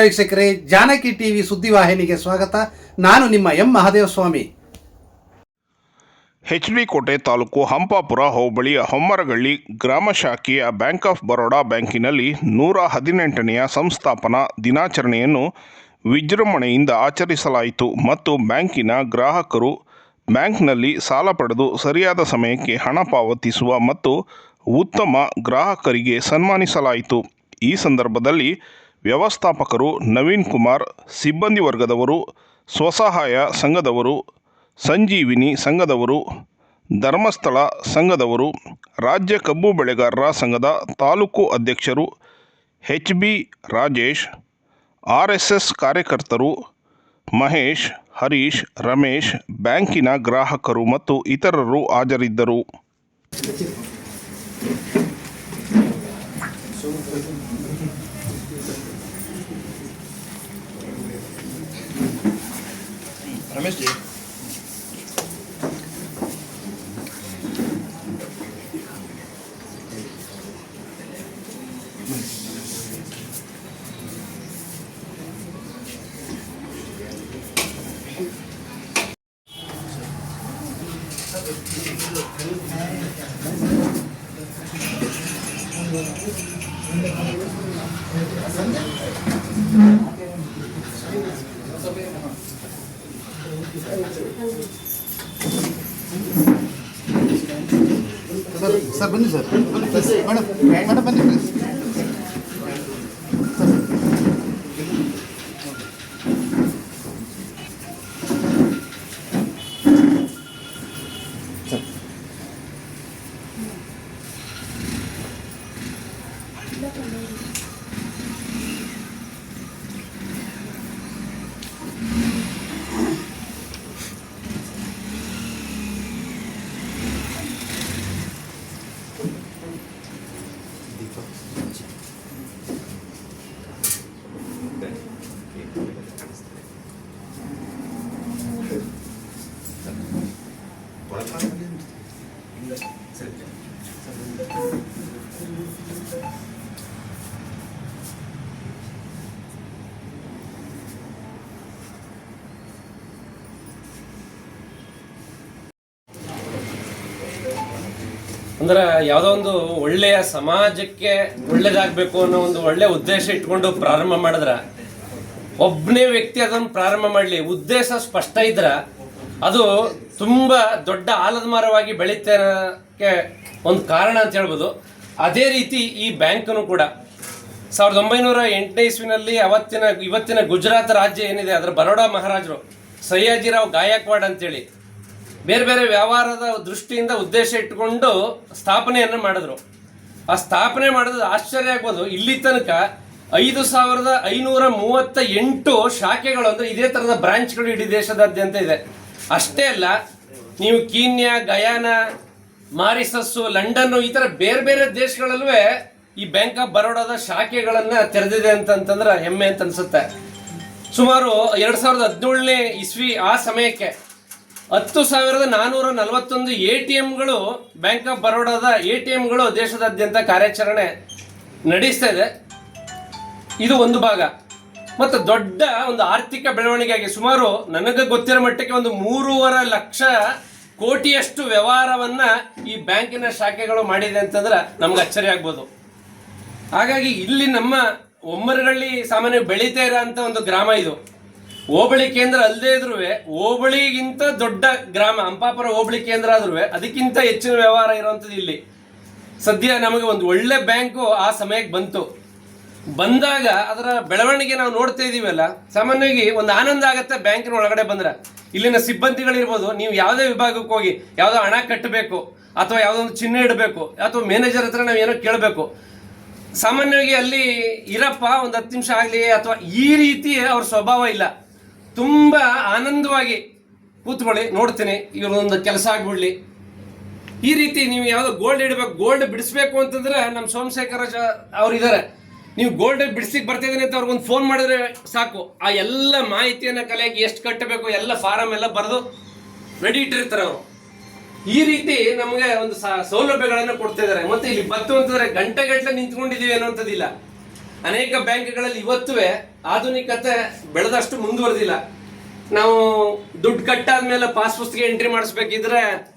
ವೀಕ್ಷಕರೇ, ಜಾನಕಿ ಟಿವಿ ಸುದ್ದಿವಾಹಿನಿಗೆ ಸ್ವಾಗತ. ನಾನು ನಿಮ್ಮ ಎಂ ಮಹಾದೇವಸ್ವಾಮಿ. ಎಚ್ ಡಿ ಕೋಟೆ ತಾಲೂಕು ಹಂಪಾಪುರ ಹೋಬಳಿಯ ಹೊಮ್ಮರಗಳ್ಳಿ ಗ್ರಾಮ ಶಾಖೆಯ ಬ್ಯಾಂಕ್ ಆಫ್ ಬರೋಡಾ ಬ್ಯಾಂಕಿನಲ್ಲಿ ನೂರ ಹದಿನೆಂಟನೆಯ ಸಂಸ್ಥಾಪನಾ ದಿನಾಚರಣೆಯನ್ನು ವಿಜೃಂಭಣೆಯಿಂದ ಆಚರಿಸಲಾಯಿತು ಮತ್ತು ಬ್ಯಾಂಕಿನ ಗ್ರಾಹಕರು ಬ್ಯಾಂಕ್ನಲ್ಲಿ ಸಾಲ ಪಡೆದು ಸರಿಯಾದ ಸಮಯಕ್ಕೆ ಹಣ ಪಾವತಿಸುವ ಮತ್ತು ಉತ್ತಮ ಗ್ರಾಹಕರಿಗೆ ಸನ್ಮಾನಿಸಲಾಯಿತು. ಈ ಸಂದರ್ಭದಲ್ಲಿ ವ್ಯವಸ್ಥಾಪಕರು ನವೀನ್ ಕುಮಾರ್, ಸಿಬ್ಬಂದಿ ವರ್ಗದವರು, ಸ್ವಸಹಾಯ ಸಂಘದವರು, ಸಂಜೀವಿನಿ ಸಂಘದವರು, ಧರ್ಮಸ್ಥಳ ಸಂಘದವರು, ರಾಜ್ಯ ಕಬ್ಬು ಬೆಳೆಗಾರರ ಸಂಘದ ತಾಲೂಕು ಅಧ್ಯಕ್ಷರು, H B Rajesh, R S S ಕಾರ್ಯಕರ್ತರು, ಮಹೇಶ್, ಹರೀಶ್, ರಮೇಶ್, ಬ್ಯಾಂಕಿನ ಗ್ರಾಹಕರು ಮತ್ತು ಇತರರು ಹಾಜರಿದ್ದರು. Ramesh ji sir sir. ಬನ್ನಿ ಸರ್ ಮೇಡಮ್ ಮೇಡಮ್ ಬನ್ನಿ ಪ್ಲೀಸ್ ಅಂದ್ರೆ ಯಾವುದೋ ಒಂದು ಒಳ್ಳೆಯ ಸಮಾಜಕ್ಕೆ ಒಳ್ಳೇದಾಗಬೇಕು ಅನ್ನೋ ಒಂದು ಒಳ್ಳೆ ಉದ್ದೇಶ ಇಟ್ಕೊಂಡು ಪ್ರಾರಂಭ ಮಾಡಿದ್ರ ಒಬ್ಬನೇ ವ್ಯಕ್ತಿ ಅದನ್ನು ಪ್ರಾರಂಭ ಮಾಡಲಿ, ಉದ್ದೇಶ ಸ್ಪಷ್ಟ ಇದ್ರ ಅದು ತುಂಬಾ ದೊಡ್ಡ ಆಲದ ಮರವಾಗಿ ಬೆಳೀತಕ್ಕೆ ಒಂದು ಕಾರಣ ಅಂತ ಹೇಳ್ಬೋದು. ಅದೇ ರೀತಿ ಈ ಬ್ಯಾಂಕನು ಕೂಡ ಸಾವಿರದ ಒಂಬೈನೂರ ಎಂಟನೇ ಇಸ್ವಿನಲ್ಲಿ ಅವತ್ತಿನ, ಇವತ್ತಿನ ಗುಜರಾತ್ ರಾಜ್ಯ ಏನಿದೆ, ಅದರ ಬರೋಡಾ ಮಹಾರಾಜರು ಸಯ್ಯಾಜಿರಾವ್ ಗಾಯಕ್ವಾಡ್ ಅಂತೇಳಿ ಬೇರೆ ಬೇರೆ ವ್ಯವಹಾರದ ದೃಷ್ಟಿಯಿಂದ ಉದ್ದೇಶ ಇಟ್ಟುಕೊಂಡು ಸ್ಥಾಪನೆಯನ್ನು ಮಾಡಿದ್ರು. ಆ ಸ್ಥಾಪನೆ ಮಾಡೋದು ಆಶ್ಚರ್ಯ ಆಗ್ಬೋದು. ಇಲ್ಲಿ ತನಕ ಐದು ಸಾವಿರದ ಐನೂರ ಮೂವತ್ತ ಎಂಟು ಶಾಖೆಗಳು ಅಂದರೆ ಇದೇ ಥರದ ಬ್ರಾಂಚ್ಗಳು ಇಡೀ ದೇಶದಾದ್ಯಂತ ಇದೆ. ಅಷ್ಟೇ ಅಲ್ಲ, ನೀವು ಕೀನ್ಯಾ, ಗಯಾನ, ಮಾರಿಸಸ್ಸು, ಲಂಡನ್ನು ಈ ಥರ ಬೇರೆ ಬೇರೆ ದೇಶಗಳಲ್ಲೂ ಈ ಬ್ಯಾಂಕ್ ಆಫ್ ಬರೋಡಾದ ಶಾಖೆಗಳನ್ನು ತೆರೆದಿದೆ ಅಂತಂತಂದ್ರೆ ಹೆಮ್ಮೆ ಅಂತ ಅನ್ಸುತ್ತೆ. ಸುಮಾರು ಎರಡು ಸಾವಿರದ ಹದಿನೇಳನೇ ಇಸ್ವಿ ಆ ಸಮಯಕ್ಕೆ ಹತ್ತು ಸಾವಿರದ ನಾನೂರ ನಲವತ್ತೊಂದು ಎ ಟಿ ಎಂಗಳು ಬ್ಯಾಂಕ್ ಆಫ್ ಬರೋಡಾದ ಎ ಟಿ ಎಂಗಳು ದೇಶದಾದ್ಯಂತ ಕಾರ್ಯಾಚರಣೆ ನಡೆಸ್ತಾ ಇದೆ. ಇದು ಒಂದು ಭಾಗ. ಮತ್ತು ದೊಡ್ಡ ಒಂದು ಆರ್ಥಿಕ ಬೆಳವಣಿಗೆಯಾಗಿ ಸುಮಾರು ನನಗೆ ಗೊತ್ತಿರೋ ಮಟ್ಟಕ್ಕೆ ಒಂದು ಮೂರುವರೆ ಲಕ್ಷ ಕೋಟಿಯಷ್ಟು ವ್ಯವಹಾರವನ್ನು ಈ ಬ್ಯಾಂಕಿನ ಶಾಖೆಗಳು ಮಾಡಿದೆ ಅಂತಂದ್ರೆ ನಮ್ಗೆ ಅಚ್ಚರಿ ಆಗ್ಬೋದು. ಹಾಗಾಗಿ ಇಲ್ಲಿ ನಮ್ಮ ಒಮ್ಮರಗಳ್ಳಿ ಸಾಮಾನ್ಯ ಬೆಳೀತಾ ಇರೋ ಒಂದು ಗ್ರಾಮ ಇದು. ಹೋಬಳಿ ಕೇಂದ್ರ ಅಲ್ಲದೆ ಇದ್ರು ಹೋಬಳಿಗಿಂತ ದೊಡ್ಡ ಗ್ರಾಮ, ಅಂಪಾಪುರ ಹೋಬಳಿ ಕೇಂದ್ರ ಆದ್ರೂ ಅದಕ್ಕಿಂತ ಹೆಚ್ಚಿನ ವ್ಯವಹಾರ ಇರುವಂಥದ್ದು ಇಲ್ಲಿ. ಸದ್ಯ ನಮಗೆ ಒಂದು ಒಳ್ಳೆ ಬ್ಯಾಂಕು ಆ ಸಮಯಕ್ಕೆ ಬಂತು. ಬಂದಾಗ ಅದರ ಬೆಳವಣಿಗೆ ನಾವು ನೋಡ್ತಾ ಇದೀವಲ್ಲ ಸಾಮಾನ್ಯವಾಗಿ ಒಂದು ಆನಂದ ಆಗುತ್ತೆ ಬ್ಯಾಂಕಿನ ಒಳಗಡೆ ಬಂದ್ರೆ. ಇಲ್ಲಿನ ಸಿಬ್ಬಂದಿಗಳಿರ್ಬೋದು, ನೀವು ಯಾವುದೇ ವಿಭಾಗಕ್ಕೆ ಹೋಗಿ ಯಾವುದೋ ಹಣ ಕಟ್ಟಬೇಕು, ಅಥವಾ ಯಾವುದೋ ಒಂದು ಚಿಹ್ನೆ ಇಡಬೇಕು, ಅಥವಾ ಮ್ಯಾನೇಜರ್ ಹತ್ರ ನಾವು ಏನೋ ಕೇಳಬೇಕು. ಸಾಮಾನ್ಯವಾಗಿ ಅಲ್ಲಿ ಇರಪ್ಪ, ಒಂದು ಹತ್ತು ನಿಮಿಷ ಆಗಲಿ, ಅಥವಾ ಈ ರೀತಿ ಅವ್ರ ಸ್ವಭಾವ ಇಲ್ಲ. ತುಂಬ ಆನಂದವಾಗಿ ಕೂತ್ಕೊಳ್ಳಿ, ನೋಡ್ತೀನಿ ಇವರೊಂದು ಕೆಲಸ ಆಗ್ಬಿಡ್ಲಿ. ಈ ರೀತಿ ನೀವು ಯಾವುದೋ ಗೋಲ್ಡ್ ಇಡಬೇಕು ಗೋಲ್ಡ್ ಬಿಡಿಸ್ಬೇಕು ಅಂತಂದ್ರೆ ನಮ್ಮ ಸೋಮಶೇಖರ ಅವ್ರು ಇದ್ದಾರೆ ನೀವು ಗೋಲ್ಡ್ ಬಿಡಿಸಿಕ್ ಬರ್ತಿದ್ದೀನಿ ಅಂತ ಅವ್ರಿಗೊಂದು ಫೋನ್ ಮಾಡಿದ್ರೆ ಸಾಕು. ಆ ಎಲ್ಲ ಮಾಹಿತಿಯನ್ನು ಕಲೆಯಾಗಿ ಎಷ್ಟು ಕಟ್ಟಬೇಕು, ಎಲ್ಲ ಫಾರಮ್ ಎಲ್ಲ ಬರೆದು ರೆಡಿ ಇಟ್ಟಿರ್ತಾರೆ ಅವರು. ಈ ರೀತಿ ನಮಗೆ ಒಂದು ಸೌಲಭ್ಯಗಳನ್ನು ಕೊಡ್ತಾ ಇದ್ದಾರೆ ಮತ್ತೆ ಇಲ್ಲಿ ಬತ್ತು ಅಂತಂದ್ರೆ ಗಂಟೆ ಗಂಟೆ ನಿಂತ್ಕೊಂಡಿದೀವಿ ಅನ್ನೋಂಥದ್ದಿಲ್ಲ. ಅನೇಕ ಬ್ಯಾಂಕ್ಗಳಲ್ಲಿ ಇವತ್ತುವೆ ಆಧುನಿಕತೆ ಬೆಳೆದಷ್ಟು ಮುಂದುವರೆದಿಲ್ಲ. ನಾವು ದುಡ್ಡು ಕಟ್ಟಾದ್ಮೇಲೆ ಪಾಸ್ ಪುಸ್ತಕ ಎಂಟ್ರಿ ಮಾಡಿಸ್ಬೇಕಿದ್ರೆ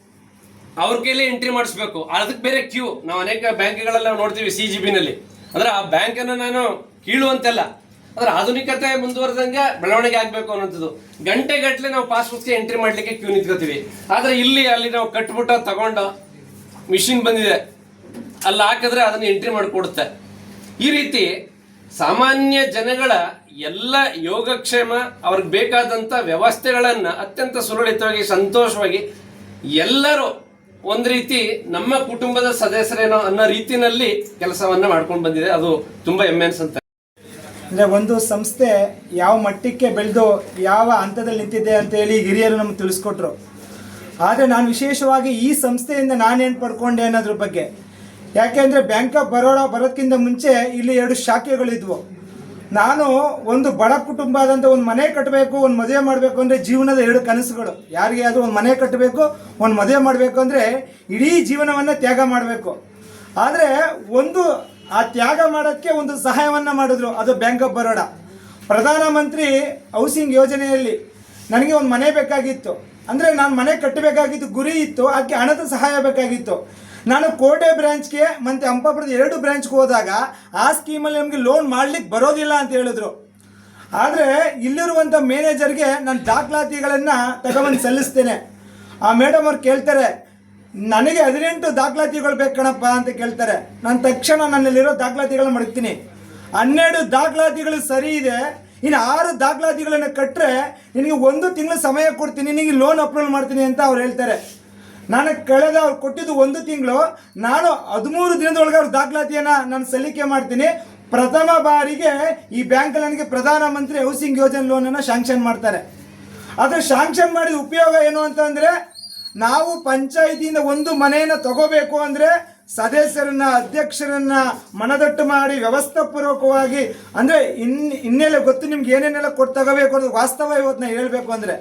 ಅವ್ರ ಕೈಲಿ ಎಂಟ್ರಿ ಮಾಡಿಸ್ಬೇಕು. ಅದಕ್ಕೆ ಬೇರೆ ಕ್ಯೂ. ನಾವು ಅನೇಕ ಬ್ಯಾಂಕ್ಗಳೆಲ್ಲ ನೋಡ್ತೀವಿ ಸಿ ಜಿ ಬಿನಲ್ಲಿ. ಅಂದ್ರೆ ಆ ಬ್ಯಾಂಕನ್ನು ನಾನು ಕೀಳುವಂತೆಲ್ಲ. ಅಂದ್ರೆ ಆಧುನಿಕತೆ ಮುಂದುವರೆದಂಗೆ ಬೆಳವಣಿಗೆ ಆಗಬೇಕು ಅನ್ನೋಂಥದ್ದು. ಗಂಟೆ ಗಟ್ಟಲೆ ನಾವು ಪಾಸ್ ಎಂಟ್ರಿ ಮಾಡ್ಲಿಕ್ಕೆ ಕ್ಯೂ ನಿಂತ್ಕೋತೀವಿ. ಆದ್ರೆ ಇಲ್ಲಿ ಅಲ್ಲಿ ನಾವು ಕಟ್ಬಿಟ್ಟು ತಗೊಂಡು ಮಿಷಿನ್ ಬಂದಿದೆ. ಅಲ್ಲಿ ಹಾಕಿದ್ರೆ ಅದನ್ನ ಎಂಟ್ರಿ ಮಾಡಿಕೊಡುತ್ತೆ. ಈ ರೀತಿ ಸಾಮಾನ್ಯ ಜನಗಳ ಎಲ್ಲ ಯೋಗಕ್ಷೇಮ, ಅವ್ರಿಗೆ ಬೇಕಾದಂಥ ವ್ಯವಸ್ಥೆಗಳನ್ನ ಅತ್ಯಂತ ಸುರಳಿತವಾಗಿ, ಸಂತೋಷವಾಗಿ ಎಲ್ಲರೂ ಒಂದು ರೀತಿ ನಮ್ಮ ಕುಟುಂಬದ ಸದಸ್ಯರೇನೋ ಅನ್ನೋ ರೀತಿನಲ್ಲಿ ಕೆಲಸವನ್ನ ಮಾಡ್ಕೊಂಡು ಬಂದಿದೆ. ಅದು ತುಂಬಾ ಹೆಮ್ಮೆ ಅನ್ಸುತ್ತೆ. ಅಂದರೆ ಒಂದು ಸಂಸ್ಥೆ ಯಾವ ಮಟ್ಟಕ್ಕೆ ಬೆಳೆದು ಯಾವ ಹಂತದಲ್ಲಿ ನಿಂತಿದೆ ಅಂತ ಹೇಳಿ ಹಿರಿಯರು ನಮ್ಗೆ ತಿಳಿಸ್ಕೊಟ್ರು. ಆದರೆ ನಾನು ವಿಶೇಷವಾಗಿ ಈ ಸಂಸ್ಥೆಯಿಂದ ನಾನೇನು ಪಡ್ಕೊಂಡೆ ಅನ್ನೋದ್ರ ಬಗ್ಗೆ ಯಾಕೆಂದರೆ ಬ್ಯಾಂಕ್ ಆಫ್ ಬರೋಡ ಬರೋದಕ್ಕಿಂತ ಮುಂಚೆ ಇಲ್ಲಿ ಎರಡು ಶಾಖೆಗಳಿದ್ವು. ನಾನು ಒಂದು ಬಡ ಕುಟುಂಬ ಆದಂಥ ಒಂದು ಮನೆ ಕಟ್ಟಬೇಕು ಒಂದು ಮದುವೆ ಮಾಡಬೇಕು ಅಂದರೆ ಜೀವನದ ಎರಡು ಕನಸುಗಳು. ಯಾರಿಗೆ ಆದರೂ ಒಂದು ಮನೆ ಕಟ್ಟಬೇಕು ಒಂದು ಮದುವೆ ಮಾಡಬೇಕು ಅಂದರೆ ಇಡೀ ಜೀವನವನ್ನು ತ್ಯಾಗ ಮಾಡಬೇಕು. ಆದರೆ ಒಂದು ಆ ತ್ಯಾಗ ಮಾಡೋಕ್ಕೆ ಒಂದು ಸಹಾಯವನ್ನು ಮಾಡಿದ್ರು, ಅದು ಬ್ಯಾಂಕ್ ಆಫ್ ಬರೋಡಾ ಪ್ರಧಾನಮಂತ್ರಿ ಹೌಸಿಂಗ್ ಯೋಜನೆಯಲ್ಲಿ ನನಗೆ ಒಂದು ಮನೆ ಬೇಕಾಗಿತ್ತು. ಅಂದರೆ ನಾನು ಮನೆ ಕಟ್ಟಬೇಕಾಗಿತ್ತು ಗುರಿ ಇತ್ತು, ಅದಕ್ಕೆ ಹಣದ ಸಹಾಯ ಬೇಕಾಗಿತ್ತು. ನಾನು ಕೋಟೆ ಬ್ರಾಂಚ್ಗೆ ಮತ್ತು ಹಂಪಾಪುರದ ಎರಡು ಬ್ರಾಂಚ್ಗೆ ಹೋದಾಗ ಆ ಸ್ಕೀಮಲ್ಲಿ ನಮಗೆ ಲೋನ್ ಮಾಡ್ಲಿಕ್ಕೆ ಬರೋದಿಲ್ಲ ಅಂತ ಹೇಳಿದ್ರು. ಆದರೆ ಇಲ್ಲಿರುವಂಥ ಮ್ಯಾನೇಜರ್ಗೆ ನಾನು ದಾಖಲಾತಿಗಳನ್ನು ತಗೊಂಡು ಸಲ್ಲಿಸ್ತೇನೆ. ಆ ಮೇಡಮ್ ಅವ್ರು ಕೇಳ್ತಾರೆ, ನನಗೆ ಹದಿನೆಂಟು ದಾಖಲಾತಿಗಳು ಬೇಕು ಕಣಪ್ಪ ಅಂತ ಕೇಳ್ತಾರೆ. ನಾನು ತಕ್ಷಣ ನನ್ನಲ್ಲಿರೋ ದಾಖಲಾತಿಗಳನ್ನ ಮಡಗ್ತೀನಿ. ಹನ್ನೆರಡು ದಾಖಲಾತಿಗಳು ಸರಿ ಇದೆ. ಇನ್ನು ಆರು ದಾಖಲಾತಿಗಳನ್ನು ಕಟ್ಟರೆ ನಿನಗೆ ಒಂದು ತಿಂಗಳು ಸಮಯ ಕೊಡ್ತೀನಿ. ನಿನಗೆ ಲೋನ್ ಅಪ್ರೂವಲ್ ಮಾಡ್ತೀನಿ ಅಂತ ಅವ್ರು ಹೇಳ್ತಾರೆ. ನಾನು ಕಳೆದ ಅವ್ರು ಕೊಟ್ಟಿದ್ದು ಒಂದು ತಿಂಗಳು, ನಾನು ಹದಿಮೂರು ದಿನದೊಳಗೆ ಅವ್ರ ದಾಖಲಾತಿಯನ್ನು ನಾನು ಸಲ್ಲಿಕೆ ಮಾಡ್ತೀನಿ. ಪ್ರಥಮ ಬಾರಿಗೆ ಈ ಬ್ಯಾಂಕಲ್ಲಿ ನನಗೆ ಪ್ರಧಾನಮಂತ್ರಿ ಹೌಸಿಂಗ್ ಯೋಜನೆ ಲೋನನ್ನು ಶಾಂಕ್ಷನ್ ಮಾಡ್ತಾರೆ. ಆದರೆ ಶಾಂಕ್ಷನ್ ಮಾಡಿದ ಉಪಯೋಗ ಏನು ಅಂತಂದರೆ ನಾವು ಪಂಚಾಯಿತಿಯಿಂದ ಒಂದು ಮನೆಯನ್ನು ತಗೋಬೇಕು ಅಂದರೆ ಸದಸ್ಯರನ್ನ, ಅಧ್ಯಕ್ಷರನ್ನ ಮನದಟ್ಟು ಮಾಡಿ ವ್ಯವಸ್ಥಾಪೂರ್ವಕವಾಗಿ, ಅಂದರೆ ಇನ್ ಇನ್ನೆಲ್ಲ ಗೊತ್ತು ನಿಮ್ಗೆ ಏನೇನೆಲ್ಲ ಕೊಟ್ಟು ತಗೋಬೇಕು ಅನ್ನೋದು ವಾಸ್ತವ ಇವತ್ತು ನಾನು ಹೇಳಬೇಕು ಅಂದರೆ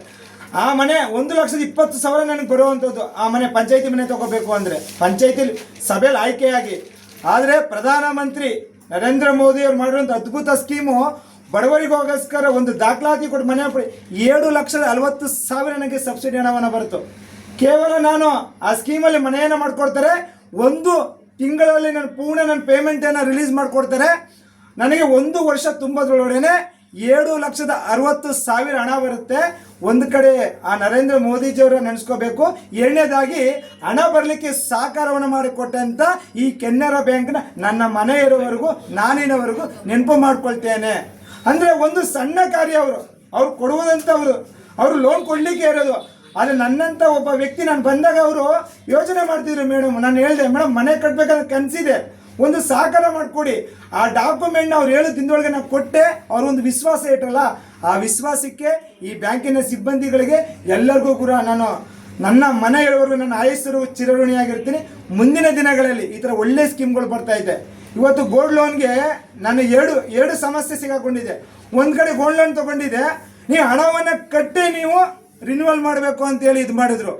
ಆ ಮನೆ ಒಂದು ಲಕ್ಷದ ಇಪ್ಪತ್ತು ಸಾವಿರ ನನಗೆ ಬರುವಂಥದ್ದು. ಆ ಮನೆ ಪಂಚಾಯತಿ ಮನೆ ತಗೋಬೇಕು ಅಂದರೆ. ಪಂಚಾಯತಿಲಿ ಸಭೆಯಲ್ಲಿ ಆಯ್ಕೆಯಾಗಿ. ಆದರೆ ಪ್ರಧಾನಮಂತ್ರಿ ನರೇಂದ್ರ ಮೋದಿ ಅವರು ಮಾಡಿರುವಂಥ ಅದ್ಭುತ ಸ್ಕೀಮು ಬಡವರಿಗೋಸ್ಕರ ಒಂದು ದಾಖಲಾತಿ ಕೊಟ್ಟು ಮನೆ ಏಳು ಲಕ್ಷದ ಅರವತ್ತು ಸಾವಿರ ನನಗೆ ಸಬ್ಸಿಡಿ ಹಣವನ್ನು ಬರುತ್ತು. ಕೇವಲ ನಾನು ಆ ಸ್ಕೀಮಲ್ಲಿ ಮನೆಯನ್ನು ಮಾಡಿಕೊಡ್ತಾರೆ. ಒಂದು ತಿಂಗಳಲ್ಲಿ ನಾನು ಪೂರ್ಣ ನನ್ನ ಪೇಮೆಂಟನ್ನು ರಿಲೀಸ್ ಮಾಡಿಕೊಡ್ತಾರೆ. ನನಗೆ ಒಂದು ವರ್ಷ ತುಂಬೋದ್ರೊಳಗಡೆ ಏಳು ಲಕ್ಷದ ಅರವತ್ತು ಸಾವಿರ ಹಣ ಬರುತ್ತೆ. ಒಂದು ಕಡೆ ಆ ನರೇಂದ್ರ ಮೋದಿಜಿಯವರ ನೆನೆಸ್ಕೋಬೇಕು. ಎರಡನೇದಾಗಿ ಹಣ ಬರಲಿಕ್ಕೆ ಸಹಕಾರವನ್ನು ಮಾಡಿಕೊಟ್ಟಂತ ಈ ಕೆನರಾ ಬ್ಯಾಂಕ್ನ ನನ್ನ ಮನೆ ಇರೋವರೆಗೂ ನಾನಿನವರೆಗೂ ನೆನಪು ಮಾಡ್ಕೊಳ್ತೇನೆ. ಅಂದರೆ ಒಂದು ಸಣ್ಣ ಕಾರ್ಯ ಅವರು, ಅವ್ರು ಕೊಡುವುದಂಥವ್ರು ಅವರು ಲೋನ್ ಕೊಡಲಿಕ್ಕೆ ಇರೋದು. ಆದರೆ ನನ್ನಂಥ ಒಬ್ಬ ವ್ಯಕ್ತಿ, ನಾನು ಬಂದಾಗ ಅವರು ಯೋಚನೆ ಮಾಡ್ತಿದ್ರು ಮೇಡಮ್ ನಾನು ಹೇಳಿದೆ ಮೇಡಮ್ ಮನೆ ಕಟ್ಟಬೇಕಾದ್ರೆ ಕನಸಿದೆ. ಒಂದು ಸಹಕಾರ ಮಾಡಿಕೊಡಿ. ಆ ಡಾಕ್ಯುಮೆಂಟ್ನ ಅವ್ರು ಹೇಳೋ ದಿನದೊಳಗೆ ನಾನು ಕೊಟ್ಟೆ, ಅವ್ರ ಒಂದು ವಿಶ್ವಾಸ ಇಟ್ಟರಲ್ಲ ಆ ವಿಶ್ವಾಸಕ್ಕೆ ಈ ಬ್ಯಾಂಕಿನ ಸಿಬ್ಬಂದಿಗಳಿಗೆ ಎಲ್ಲರಿಗೂ ಕೂಡ ನಾನು ನನ್ನ ಮನೆ ಹೇಳುವವರೆಗೂ ನನ್ನ ಆಯಸ್ಸರು ಚಿರಋಣಿಯಾಗಿರ್ತೀನಿ. ಮುಂದಿನ ದಿನಗಳಲ್ಲಿ ಈ ಥರ ಒಳ್ಳೆ ಸ್ಕೀಮ್ಗಳು ಬರ್ತಾ ಇದೆ. ಇವತ್ತು ಗೋಲ್ಡ್ ಲೋನ್ಗೆ ನಾನು ಎರಡು ಎರಡು ಸಮಸ್ಯೆ ಸಿಗಾಕೊಂಡಿದೆ. ಒಂದು ಕಡೆ ಗೋಲ್ಡ್ ಲೋನ್ ತೊಗೊಂಡಿದ್ದೆ ನೀವು ಹಣವನ್ನು ಕಟ್ಟಿ ನೀವು ರಿನ್ಯೂವಲ್ ಮಾಡಬೇಕು ಅಂತೇಳಿ ಇದು ಮಾಡಿದ್ರು.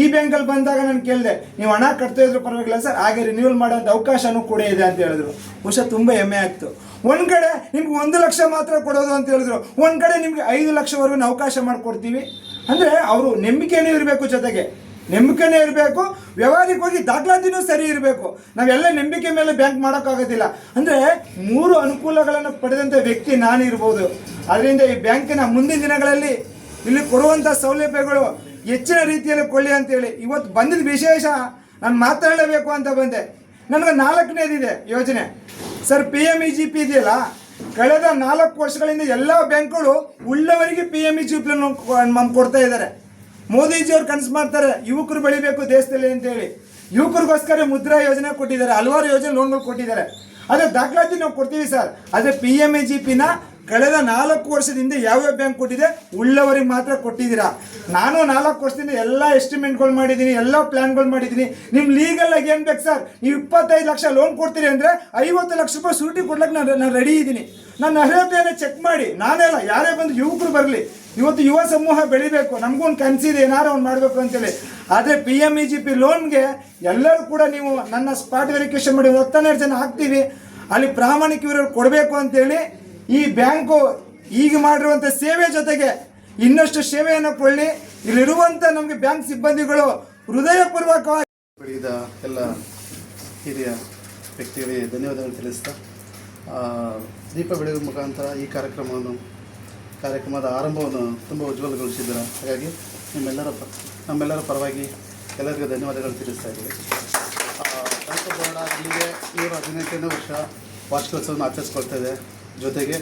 ಈ ಬ್ಯಾಂಕಲ್ಲಿ ಬಂದಾಗ ನಾನು ಕೇಳಿದೆ, ನೀವು ಹಣ ಕಟ್ತಾ ಇದ್ರು ಪರವಾಗಿಲ್ಲ ಸರ್, ಹಾಗೆ ರಿನ್ಯೂವಲ್ ಮಾಡೋಂಥ ಅವಕಾಶನೂ ಕೂಡ ಇದೆ ಅಂತ ಹೇಳಿದ್ರು. ಬಹುಶಃ ತುಂಬ ಹೆಮ್ಮೆ ಆಗ್ತು. ಒಂದು ಕಡೆ ನಿಮ್ಗೆ ಒಂದು ಲಕ್ಷ ಮಾತ್ರ ಕೊಡೋದು ಅಂತ ಹೇಳಿದ್ರು. ಒಂದು ಕಡೆ ನಿಮಗೆ ಐದು ಲಕ್ಷವರೆಗೂ ಅವಕಾಶ ಮಾಡಿಕೊಡ್ತೀವಿ. ಅಂದರೆ ಅವರು ನಂಬಿಕೆನೂ ಇರಬೇಕು ಜೊತೆಗೆ. ನಂಬಿಕೆನೇ ಇರಬೇಕು ವ್ಯವಹಾರಿಕವಾಗಿ ದಾಖಲಾತಿನೂ ಸರಿ ಇರಬೇಕು. ನಾವೆಲ್ಲ ನಂಬಿಕೆ ಮೇಲೆ ಬ್ಯಾಂಕ್ ಮಾಡೋಕ್ಕಾಗೋದಿಲ್ಲ. ಅಂದರೆ ಮೂರು ಅನುಕೂಲಗಳನ್ನು ಪಡೆದಂಥ ವ್ಯಕ್ತಿ ನಾನು ಇರ್ಬೋದು ಅದರಿಂದ ಈ ಬ್ಯಾಂಕಿನ ಮುಂದಿನ ದಿನಗಳಲ್ಲಿ ಇಲ್ಲಿ ಕೊಡುವಂಥ ಸೌಲಭ್ಯಗಳು ಹೆಚ್ಚಿನ ರೀತಿಯಲ್ಲಿ ಕೊಳ್ಳಿ ಅಂತೇಳಿ. ಇವತ್ತು ಬಂದಿದ್ದ ವಿಶೇಷ ನಾನು ಮಾತಾಡಲೇಬೇಕು ಅಂತ ಬಂದೆ. ನನಗೆ ನಾಲ್ಕನೇದಿದೆ ಯೋಜನೆ. Sir P M E G P ಇದೆಯಲ್ಲ, ಕಳೆದ ನಾಲ್ಕು ವರ್ಷಗಳಿಂದ ಎಲ್ಲ ಬ್ಯಾಂಕ್ಗಳು ಉಳ್ಳವರಿಗೆ P M E G P ಕೊಡ್ತಾ ಇದ್ದಾರೆ. ಮೋದಿಜಿಯವ್ರು ಕನಸು ಮಾಡ್ತಾರೆ, ಯುವಕರು ಬೆಳಿಬೇಕು ದೇಶದಲ್ಲಿ ಅಂತೇಳಿ. ಯುವಕರಿಗೋಸ್ಕರ ಮುದ್ರಾ ಯೋಜನೆ ಕೊಟ್ಟಿದ್ದಾರೆ, ಹಲವಾರು ಯೋಜನೆ ಲೋನ್ಗಳು ಕೊಟ್ಟಿದ್ದಾರೆ. ಅದೇ ದಾಖಲಾತಿ ನಾವು ಕೊಡ್ತೀವಿ ಸರ್. ಆದರೆ ಪಿ ಎಂ ಎ ಜಿ ಪಿನ ಕಳೆದ ನಾಲ್ಕು ವರ್ಷದಿಂದ ಯಾವ್ಯಾವ ಬ್ಯಾಂಕ್ ಕೊಟ್ಟಿದೆ, ಉಳ್ಳವರಿಗೆ ಮಾತ್ರ ಕೊಟ್ಟಿದ್ದೀರಾ. ನಾನು ನಾಲ್ಕು ವರ್ಷದಿಂದ ಎಲ್ಲ ಎಸ್ಟಿಮೇಟ್ಗಳು ಮಾಡಿದ್ದೀನಿ, ಎಲ್ಲ ಪ್ಲ್ಯಾನ್ಗಳು ಮಾಡಿದ್ದೀನಿ. ನಿಮ್ಮ ಲೀಗಲ್ ಆಗಿ ಏನು ಬೇಕು ಸರ್? ನೀವು ಇಪ್ಪತ್ತೈದು ಲಕ್ಷ ಲೋನ್ ಕೊಡ್ತೀರಿ ಅಂದರೆ ಐವತ್ತು ಲಕ್ಷ ರೂಪಾಯಿ ಸೂಟಿ ಕೊಡ್ಲಿಕ್ಕೆ ನಾನು ನಾನು ರೆಡಿ ಇದ್ದೀನಿ. ನನ್ನ ಅರ್ಹತೆಯನ್ನು ಚೆಕ್ ಮಾಡಿ. ನಾನೇ ಅಲ್ಲ, ಯಾರೇ ಬಂದು ಯುವಕರು ಬರಲಿ. ಇವತ್ತು ಯುವ ಸಮೂಹ ಬೆಳಿಬೇಕು ನಮಗೂ ಒಂದು ಕನಸಿದೆ, ಏನಾರು ಒಂದು ಮಾಡಬೇಕು ಅಂತೇಳಿ. ಆದರೆ P M E G P ಲೋನ್ಗೆ ಎಲ್ಲರೂ ಕೂಡ ನೀವು ನನ್ನ ಸ್ಪಾಟ್ ವೆರಿಫಿಕೇಶನ್ ಮಾಡಿ ಹತ್ತನೇ ಜನ ಹಾಕ್ತೀವಿ. ಅಲ್ಲಿ ಪ್ರಾಮಾಣಿಕ ಇವರು ಕೊಡಬೇಕು ಅಂತೇಳಿ ಈ ಬ್ಯಾಂಕು ಈಗ ಮಾಡಿರುವಂಥ ಸೇವೆ ಜೊತೆಗೆ ಇನ್ನಷ್ಟು ಸೇವೆಯನ್ನು ಕೊಳ್ಳಿ. ಇಲ್ಲಿರುವಂಥ ನಮಗೆ ಬ್ಯಾಂಕ್ ಸಿಬ್ಬಂದಿಗಳು ಹೃದಯಪೂರ್ವಕವಾಗಿ ಪಡೆದ ಎಲ್ಲ ಹಿರಿಯ ವ್ಯಕ್ತಿಗಳಿಗೆ ಧನ್ಯವಾದಗಳು ತಿಳಿಸ್ತಾ ದೀಪ ಬೆಳೆಯುವ ಮುಖಾಂತರ ಈ ಕಾರ್ಯಕ್ರಮವನ್ನು, ಕಾರ್ಯಕ್ರಮದ ಆರಂಭವನ್ನು ತುಂಬ ಉಜ್ವಲಗೊಳಿಸಿದ್ದಾರೆ? ಹಾಗಾಗಿ ನಿಮ್ಮೆಲ್ಲರ ನಮ್ಮೆಲ್ಲರ ಪರವಾಗಿ ಎಲ್ಲರಿಗೂ ಧನ್ಯವಾದಗಳು ತಿಳಿಸ್ತಾ ಇದ್ದೀವಿ. ಬ್ಯಾಂಕ್ ಆಫ್ ಬರೋಡ ಹದಿನೆಂಟನೇ ವರ್ಷ ವಾರ್ಷಿಕೋತ್ಸವವನ್ನು ಆಚರಿಸ್ಕೊಳ್ತಾ ಇದೆ. ಜೊತೆಗೆ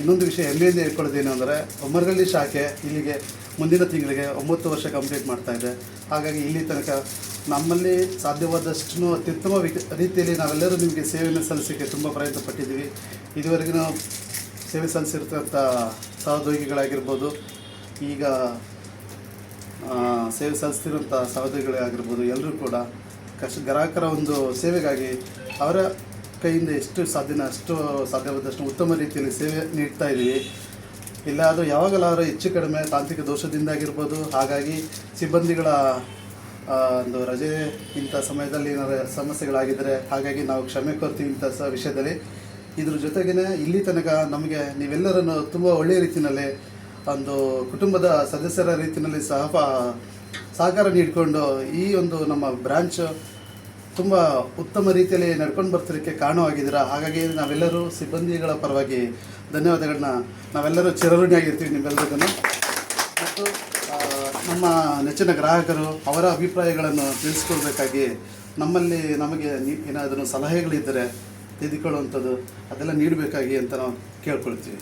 ಇನ್ನೊಂದು ವಿಷಯ ಹೆಮ್ಮೆಯಿಂದ ಹೇಳ್ಕೊಳ್ಳೋದೇನು ಅಂದರೆ ಒಮ್ಮರಗಳ್ಳಿ ಶಾಖೆ ಇಲ್ಲಿಗೆ ಮುಂದಿನ ತಿಂಗಳಿಗೆ ಒಂಬತ್ತು ವರ್ಷ ಕಂಪ್ಲೀಟ್ ಮಾಡ್ತಾ ಇದೆ. ಹಾಗಾಗಿ ಇಲ್ಲಿ ತನಕ ನಮ್ಮಲ್ಲಿ ಸಾಧ್ಯವಾದಷ್ಟು ಅತ್ಯುತ್ತಮ ರೀತಿಯಲ್ಲಿ ನಾವೆಲ್ಲರೂ ನಿಮಗೆ ಸೇವೆಯನ್ನು ಸಲ್ಲಿಸೋಕ್ಕೆ ತುಂಬ ಪ್ರಯತ್ನ ಪಟ್ಟಿದ್ದೀವಿ. ಇದುವರೆಗೂ ನಾವು ಸೇವೆ ಸಲ್ಲಿಸಿರ್ತಕ್ಕಂಥ ಸಹೋದ್ಯೋಗಿಗಳಾಗಿರ್ಬೋದು, ಈಗ ಸೇವೆ ಸಲ್ಲಿಸ್ತಿರುವಂಥ ಸಹೋದ್ಯೋಗಿಗಳೇ ಆಗಿರ್ಬೋದು ಎಲ್ಲರೂ ಕೂಡ ಕಷ್ಟ ಗ್ರಾಹಕರ ಒಂದು ಸೇವೆಗಾಗಿ ಅವರ ಕೈಯಿಂದ ಎಷ್ಟು ಸಾಧ್ಯನ ಅಷ್ಟು ಸಾಧ್ಯವಾದಷ್ಟು ಉತ್ತಮ ರೀತಿಯಲ್ಲಿ ಸೇವೆ ನೀಡ್ತಾ ಇದ್ದೀವಿ ಇಲ್ಲಾದರೂ ಯಾವಾಗಲಾದರೂ ಹೆಚ್ಚು ಕಡಿಮೆ ತಾಂತ್ರಿಕ ದೋಷದಿಂದಾಗಿರ್ಬೋದು ಹಾಗಾಗಿ ಸಿಬ್ಬಂದಿಗಳ ಒಂದು ರಜೆ ಇಂಥ ಸಮಯದಲ್ಲಿ ಏನಾದರೂ ಸಮಸ್ಯೆಗಳಾಗಿದ್ದರೆ ಹಾಗಾಗಿ ನಾವು ಕ್ಷಮೆ ಕೋರ್ತೀವಿ ಇಂಥ ಸ ವಿಷಯದಲ್ಲಿ. ಇದ್ರ ಜೊತೆಗೇ ಇಲ್ಲಿ ತನಕ ನಮಗೆ ನೀವೆಲ್ಲರನ್ನು ತುಂಬ ಒಳ್ಳೆಯ ರೀತಿಯಲ್ಲಿ ಒಂದು ಕುಟುಂಬದ ಸದಸ್ಯರ ರೀತಿಯಲ್ಲಿ ಸಹ, ಸಹಕಾರ ನೀಡಿಕೊಂಡು ಈ ಒಂದು ನಮ್ಮ ಬ್ರಾಂಚ್ ತುಂಬ ಉತ್ತಮ ರೀತಿಯಲ್ಲಿ ನಡ್ಕೊಂಡು ಬರ್ತಿರೋಕ್ಕೆ ಕಾರಣವಾಗಿದ್ದೀರಾ? ಹಾಗಾಗಿ ನಾವೆಲ್ಲರೂ ಸಿಬ್ಬಂದಿಗಳ ಪರವಾಗಿ ಧನ್ಯವಾದಗಳನ್ನ ನಾವೆಲ್ಲರೂ ಚಿರಋಣಿಯಾಗಿರ್ತೀವಿ ನಿಮ್ಮೆಲ್ಲರಿಗೂ ಮತ್ತು ನಮ್ಮ ನೆಚ್ಚಿನ ಗ್ರಾಹಕರು ಅವರ ಅಭಿಪ್ರಾಯಗಳನ್ನು ತಿಳಿಸ್ಕೊಳ್ಬೇಕಾಗಿ ನಮ್ಮಲ್ಲಿ ನಮಗೆ ಏನಾದರೂ ಸಲಹೆಗಳಿದ್ದರೆ ತೆಗೆದುಕೊಳ್ಳುವಂಥದ್ದು ಅದೆಲ್ಲ ನೀಡಬೇಕಾಗಿ ಅಂತ ನಾವು ಕೇಳ್ಕೊಳ್ತೀವಿ.